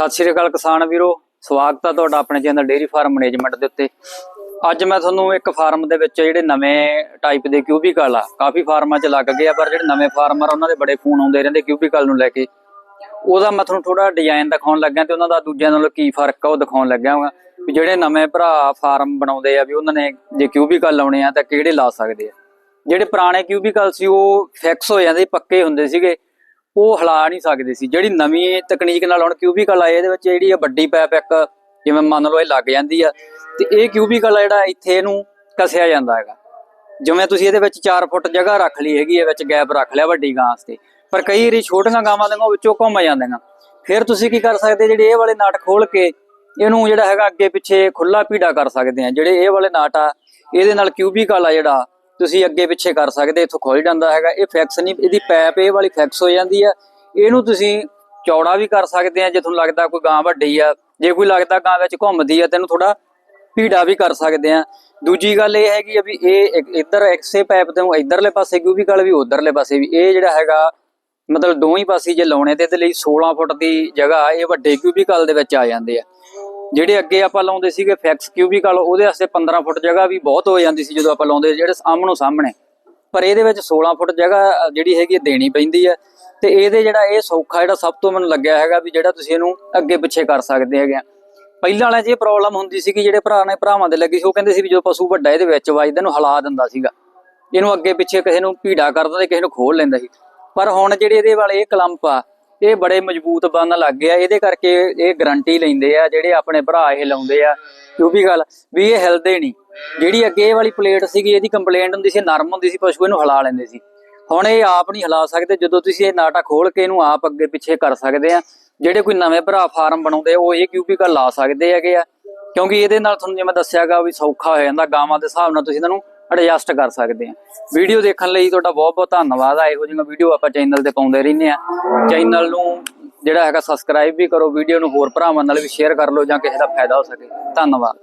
ਸਤਿ ਸ਼੍ਰੀ ਅਕਾਲ ਕਿਸਾਨ ਵੀਰੋ, ਸਵਾਗਤ ਹੈ ਤੁਹਾਡਾ ਆਪਣੇ ਚੈਨਲ ਡੇਅਰੀ ਫਾਰਮ ਮੈਨੇਜਮੈਂਟ ਦੇ ਉੱਤੇ। ਅੱਜ ਮੈਂ ਤੁਹਾਨੂੰ ਇੱਕ ਫਾਰਮ ਦੇ ਵਿੱਚ ਜਿਹੜੇ ਨਵੇਂ ਟਾਈਪ ਦੇ ਕਿਊਬੀਕਲ ਆ, ਕਾਫੀ ਫਾਰਮਾਂ 'ਚ ਲੱਗ ਗਏ ਆ, ਪਰ ਜਿਹੜੇ ਨਵੇਂ ਫਾਰਮਰ ਉਹਨਾਂ ਦੇ ਬੜੇ ਫੋਨ ਆਉਂਦੇ ਰਹਿੰਦੇ ਕਿਊਬੀਕਲ ਨੂੰ ਲੈ ਕੇ। ਉਹਦਾ ਮੈਂ ਤੁਹਾਨੂੰ ਥੋੜਾ ਡਿਜ਼ਾਈਨ ਦਿਖਾਉਣ ਲੱਗਿਆ ਤੇ ਉਹਨਾਂ ਦਾ ਦੂਜਿਆਂ ਨਾਲੋਂ ਕੀ ਫ਼ਰਕ ਆ, ਉਹ ਦਿਖਾਉਣ ਲੱਗਿਆ ਹਾਂ ਵੀ ਜਿਹੜੇ ਨਵੇਂ ਭਰਾ ਫਾਰਮ ਬਣਾਉਂਦੇ ਆ ਵੀ ਉਹਨਾਂ ਨੇ ਜੇ ਕਿਊਬੀਕਲ ਲਾਉਣੇ ਆ ਤਾਂ ਕਿਹੜੇ ਲਾ ਸਕਦੇ ਆ। ਜਿਹੜੇ ਪੁਰਾਣੇ ਕਿਊਬੀਕਲ ਸੀ, ਉਹ ਫਿਕਸ ਹੋ ਜਾਂਦੇ ਪੱਕੇ ਹੁੰਦੇ ਸੀਗੇ। ਉਹ ਹਿਲਾ ਨਹੀਂ ਸਕਦੇ ਸੀ। ਜਿਹੜੀ ਨਵੀਂ ਤਕਨੀਕ ਨਾਲ ਹੁਣ ਕਿਊਬੀਕਲ ਆਏ ਇਹਦੇ ਵਿੱਚ ਜਿਹੜੀ ਆ ਵੱਡੀ ਪੈਪ ਇੱਕ, ਜਿਵੇਂ ਮੰਨ ਲਓ ਇਹ ਲੱਗ ਜਾਂਦੀ ਆ, ਤੇ ਇਹ ਕਿਊਬੀਕਲ ਆ ਜਿਹੜਾ ਇੱਥੇ ਇਹਨੂੰ ਕਸਿਆ ਜਾਂਦਾ ਹੈਗਾ। ਜਿਵੇਂ ਤੁਸੀਂ ਇਹਦੇ ਵਿੱਚ 4 ਫੁੱਟ ਜਗ੍ਹਾ ਰੱਖ ਲਈ ਹੈਗੀ ਹੈ ਵਿੱਚ ਗੈਪ ਰੱਖ ਲਿਆ ਵੱਡੀ ਗਾਂ ਵਾਸਤੇ ਪਰ ਕਈ ਵਾਰੀ ਛੋਟੀਆਂ ਗਾਵਾਂ ਦੇ ਵਿੱਚੋਂ ਘੁੰਮ ਜਾਂਦੀਆਂ। ਫਿਰ ਤੁਸੀਂ ਕੀ ਕਰ ਸਕਦੇ, ਜਿਹੜੇ ਇਹ ਵਾਲੇ ਨਾਟ ਖੋਲ ਕੇ ਇਹਨੂੰ ਜਿਹੜਾ ਹੈਗਾ ਅੱਗੇ ਪਿੱਛੇ ਖੁੱਲਾ ਪੀੜਾ ਕਰ ਸਕਦੇ ਆ। ਜਿਹੜੇ ਇਹ ਵਾਲੇ ਨਾਟ ਆ, ਇਹਦੇ ਨਾਲ ਕਿਊਬੀਕਲ ਆ ਜਿਹੜਾ ਤੁਸੀਂ ਅੱਗੇ ਪਿੱਛੇ ਕਰ ਸਕਦੇ, ਇੱਥੋਂ ਖੁੱਲ ਜਾਂਦਾ ਹੈਗਾ, ਇਹ ਫੈਕਸ ਨਹੀਂ, ਇਹਦੀ ਪੈਪ ਇਹ ਵਾਲੀ ਫੈਕਸ ਹੋ ਜਾਂਦੀ ਆ। ਇਹਨੂੰ ਤੁਸੀਂ ਚੌੜਾ ਵੀ ਕਰ ਸਕਦੇ ਆ, ਜੇ ਤੁਹਾਨੂੰ ਲੱਗਦਾ ਕੋਈ ਗਾਂ ਵੱਡੀ ਆ, ਜੇ ਕੋਈ ਲੱਗਦਾ ਗਾਂ ਵਿੱਚ ਘੁੰਮਦੀ ਆ, ਤੈਨੂੰ ਥੋੜਾ ਭੀੜਾ ਵੀ ਕਰ ਸਕਦੇ ਆ। ਦੂਜੀ ਗੱਲ ਇਹ ਹੈਗੀ ਆ ਵੀ ਇਹ ਇੱਧਰ ਐਕਸੇ ਪਾਈਪ ਤੋਂ ਇੱਧਰਲੇ ਪਾਸੇ ਕਿਊਬੀਕਲ ਵੀ ਉਧਰਲੇ ਪਾਸੇ ਵੀ, ਇਹ ਜਿਹੜਾ ਹੈਗਾ, ਮਤਲਬ ਦੋਵੇਂ ਪਾਸੇ ਜੇ ਲਾਉਣੇ ਤੇ ਇਹਦੇ ਲਈ 16 ਫੁੱਟ ਦੀ ਜਗ੍ਹਾ, ਇਹ ਵੱਡੇ ਕਿਊਬੀਕਲ ਦੇ ਵਿੱਚ ਆ ਜਾਂਦੇ ਆ। ਜਿਹੜੇ ਅੱਗੇ ਆਪਾਂ ਲਾਉਂਦੇ ਸੀਗੇ ਫੈਕਸ ਕਿਊਬੀਕਲ ਉਹਦੇ ਵਾਸਤੇ 15 ਫੁੱਟ ਜਗ੍ਹਾ ਵੀ ਬਹੁਤ ਹੋ ਜਾਂਦੀ ਸੀ ਜਦੋਂ ਆਪਾਂ ਲਾਉਂਦੇ ਜਿਹੜੇ ਸਾਹਮਣੋਂ ਸਾਹਮਣੇ। ਪਰ ਇਹਦੇ ਵਿੱਚ 16 ਫੁੱਟ ਜਗ੍ਹਾ ਜਿਹੜੀ ਹੈਗੀ ਦੇਣੀ ਪੈਂਦੀ ਹੈ ਤੇ ਇਹਦੇ ਜਿਹੜਾ ਇਹ ਸੌਖਾ ਜਿਹੜਾ ਸਭ ਤੋਂ ਮੈਨੂੰ ਲੱਗਿਆ ਹੈਗਾ ਵੀ ਜਿਹੜਾ ਤੁਸੀਂ ਇਹਨੂੰ ਅੱਗੇ ਪਿੱਛੇ ਕਰ ਸਕਦੇ ਹੈਗੇ ਆ। ਪਹਿਲਾਂ ਵਾਲਿਆਂ 'ਚ ਇਹ ਪ੍ਰੋਬਲਮ ਹੁੰਦੀ ਸੀ ਕਿ ਜਿਹੜੇ ਭਰਾ ਨੇ ਭਰਾਵਾਂ ਦੇ ਲੱਗੀ ਸੀ, ਉਹ ਕਹਿੰਦੇ ਸੀ ਵੀ ਜਦੋਂ ਪਸ਼ੂ ਵੱਡਾ ਇਹਦੇ ਵਿੱਚ ਵੱਜਦਾ ਇਹਨੂੰ ਹਿਲਾ ਦਿੰਦਾ ਸੀਗਾ। ਇਹਨੂੰ ਅੱਗੇ ਪਿੱਛੇ ਕਿਸੇ ਨੂੰ ਭੀੜਾ ਕਰ ਦਿੰਦਾ ਕਿਸੇ ਨੂੰ ਖੋਲ ਲੈਂਦਾ ਸੀ। ਪਰ ਹੁਣ ਜਿਹੜੇ ਇਹਦੇ ਵਾਲੇ ਇਹ ਕਲੰਪ ਆ ਇਹ ਬੜੇ ਮਜ਼ਬੂਤ ਬਣਨ ਲੱਗ ਗਏ ਆ। ਇਹਦੇ ਕਰਕੇ ਇਹ ਗਰੰਟੀ ਲੈਂਦੇ ਆ ਜਿਹੜੇ ਆਪਣੇ ਭਰਾ ਇਹ ਲਾਉਂਦੇ ਆ। ਕਿਉਂਕਿ ਗੱਲ ਵੀ ਇਹ ਹਿਲਦੇ ਨਹੀਂ। ਜਿਹੜੀ ਅੱਗੇ ਵਾਲੀ ਪਲੇਟ ਸੀਗੀ ਇਹਦੀ ਕੰਪਲੇਂਟ ਹੁੰਦੀ ਸੀ ਨਰਮ ਹੁੰਦੀ ਸੀ ਪਸ਼ੂ ਇਹਨੂੰ ਹਿਲਾ ਲੈਂਦੇ ਸੀ। ਹੁਣ ਇਹ ਆਪ ਨਹੀਂ ਹਿਲਾ ਸਕਦੇ ਜਦੋਂ ਤੁਸੀਂ ਇਹ ਨਾਟਾ ਖੋਲ ਕੇ ਇਹਨੂੰ ਆਪ ਅੱਗੇ ਪਿੱਛੇ ਕਰ ਸਕਦੇ ਆ ਜਿਹੜੇ ਕੋਈ ਨਵੇਂ ਭਰਾ ਫਾਰਮ ਬਣਾਉਂਦੇ ਆ, ਉਹ ਇਹ ਕਿਊਬੀਕਲ ਲਾ ਸਕਦੇ ਹੈਗੇ ਆ। ਕਿਉਂਕਿ ਇਹਦੇ ਨਾਲ ਤੁਹਾਨੂੰ ਜਿਵੇਂ ਦੱਸਿਆਗਾ ਵੀ ਸੌਖਾ ਹੋ ਜਾਂਦਾ ਗਾਵਾਂ ਦੇ ਹਿਸਾਬ ਨਾਲ ਤੁਸੀਂ ਇਹਨਾਂ ਨੂੰ ਐਡਜਸਟ ਕਰ ਸਕਦੇ ਆ ਵੀਡੀਓ ਦੇਖਣ ਲਈ ਤੁਹਾਡਾ ਬਹੁਤ ਬਹੁਤ ਧੰਨਵਾਦ ਆ। ਇਹੋ ਜਿਹੀਆਂ ਵੀਡੀਓ ਆਪਾਂ ਚੈਨਲ ਤੇ ਪਾਉਂਦੇ ਰਹਿੰਦੇ ਆ ਚੈਨਲ ਨੂੰ ਜਿਹੜਾ ਹੈਗਾ ਸਬਸਕ੍ਰਾਈਬ ਵੀ ਕਰੋ ਵੀਡੀਓ ਨੂੰ ਹੋਰ ਭਰਾਵਾਂ ਨਾਲ ਵੀ ਸ਼ੇਅਰ ਕਰ ਲਓ ਜਾਂ ਕਿਸੇ ਦਾ ਫਾਇਦਾ ਹੋ ਸਕੇ। ਧੰਨਵਾਦ।